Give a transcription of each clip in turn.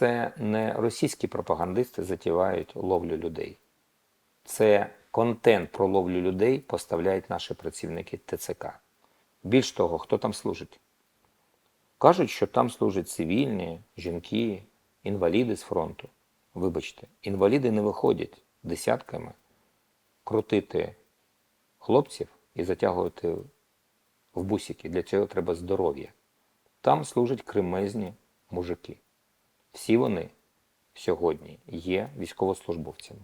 це не російські пропагандисти затівають ловлю людей. Це контент про ловлю людей поставляють наші працівники ТЦК. Більш того, хто там служить? Кажуть, що там служать цивільні, жінки, інваліди з фронту. Вибачте, інваліди не виходять десятками крутити хлопців і затягувати в бусики. Для цього треба здоров'я. Там служать кремезні мужики. Всі вони сьогодні є військовослужбовцями.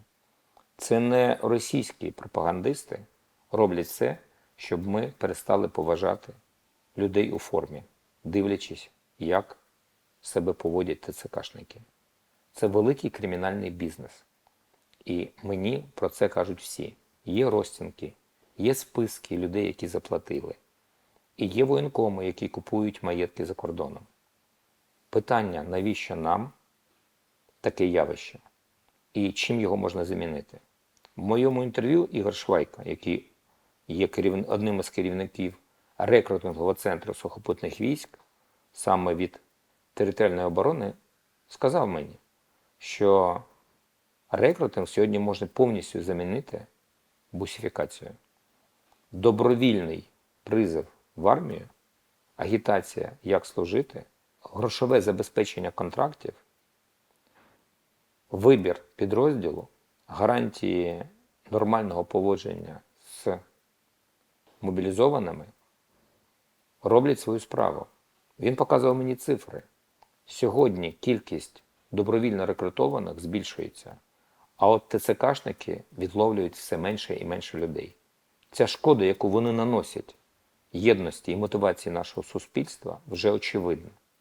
Це не російські пропагандисти роблять все, щоб ми перестали поважати людей у формі, дивлячись, як себе поводять ТЦКшники. Це великий кримінальний бізнес. І мені про це кажуть всі. Є розцінки, є списки людей, які заплатили, і є воєнкоми, які купують маєтки за кордоном. Питання, навіщо нам таке явище? І чим його можна замінити? В моєму інтерв'ю Ігор Швайка, який є одним із керівників рекрутингового центру сухопутних військ, саме від територіальної оборони, сказав мені, що рекрутинг сьогодні можна повністю замінити бусифікацією. Добровільний призов в армію, агітація, як служити, грошове забезпечення контрактів, вибір підрозділу, гарантії нормального поводження з мобілізованими роблять свою справу. Він показував мені цифри. Сьогодні кількість добровільно рекрутованих збільшується, а от ТЦКшники відловлюють все менше і менше людей. Ця шкода, яку вони наносять єдності і мотивації нашого суспільства, вже очевидна.